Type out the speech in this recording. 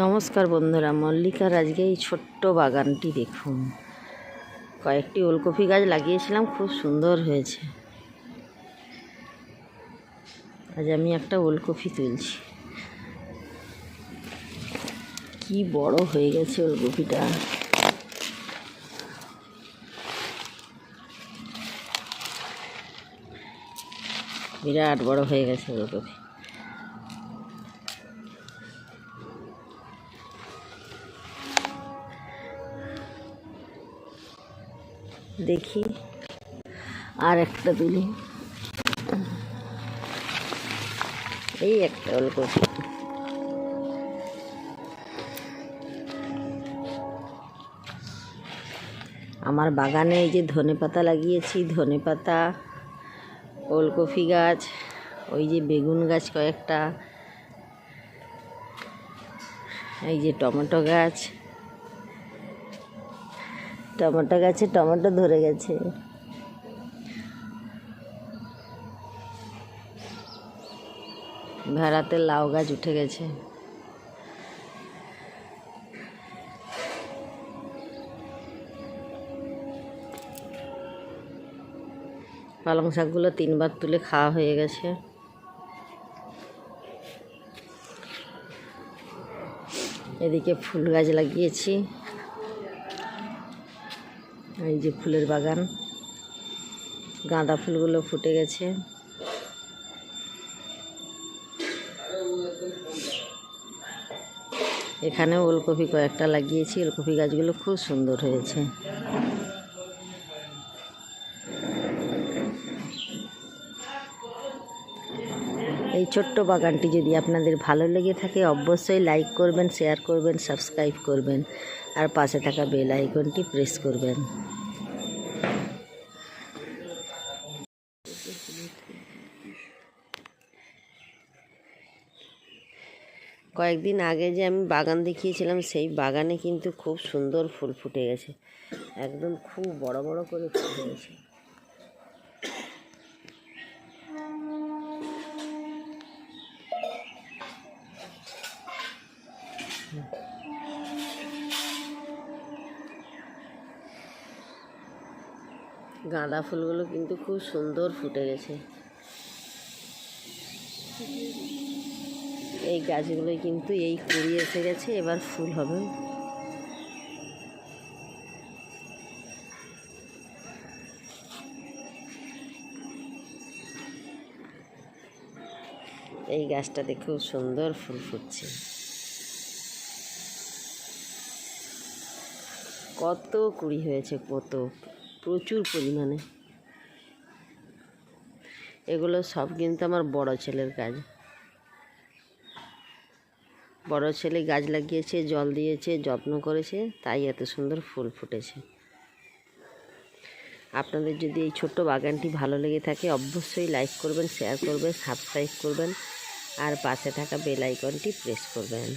নমস্কার বন্ধুরা, মল্লিকার আজকে এই ছোট্ট বাগানটি দেখুন। কয়েকটি ওলকপি গাছ লাগিয়েছিলাম, খুব সুন্দর হয়েছে। আজ আমি একটা ওলকপি তুলছি। কি বড় হয়ে গেছে ওলকপিটা। বিরাট বড় হয়ে গেছে ওলকপি। দেখি। আর একটা তুলি। এই একটা ওলকপি আমার বাগানে এই যে ধনে পাতা লাগিয়েছি, ধনে পাতা, ওলকপি গাছ, ওই যে বেগুন গাছ কয়েকটা, এই যে টমেটো গাছ। টমেটো গাছে, টমেটো ধরে গেছে। ভেড়াতে লাউ গাছ উঠে গেছে। পালং শাকগুলো তিনবার তুলে খাওয়া হয়ে গেছে। এদিকে ফুল গাছ লাগিয়েছি। এই যে ফুলের বাগান। গাঁদা ফুলগুলো ফুটে গেছে। এখানে ওলকপি কয়েকটা লাগিয়েছি। ওলকপি গাছগুলো খুব সুন্দর হয়েছে। এই ছোট্ট বাগানটি যদি আপনাদের ভালো লেগে থাকে, অবশ্যই লাইক করবেন শেয়ার করবেন সাবস্ক্রাইব করবেন, আর পাশে থাকা বেল আইকনটি প্রেস করবেন। কয়েকদিন আগে যে আমি বাগান দেখিয়েছিলাম, সেই বাগানে কিন্তু খুব সুন্দর ফুল ফুটে গেছে। একদম খুব বড় বড় করে ফুটে হয়েছে গাঁদা ফুলগুলো কিন্তু খুব সুন্দর ফুটে গেছে। এই গাছগুলোই কিন্তু এই কুড়ি এসে গেছে, এবার ফুল হবে। এই গাছটাতে খুব সুন্দর ফুল ফুটছে। কত কুড়ি হয়েছে, কত? প্রচুর পরিমাণে। এগুলো সব কিন্তু আমার বড় ছেলের কাজ। বড় ছেলে গাছ লাগিয়েছে, জল দিয়েছে, যত্ন করেছে, তাই এত সুন্দর ফুল ফুটেছে। আপনাদের যদি এই ছোট্ট বাগানটি ভালো লেগে থাকে, অবশ্যই লাইক করবেন, শেয়ার করবেন, সাবস্ক্রাইব করবেন, আর পাশে থাকা বেল আইকনটি প্রেস করবেন।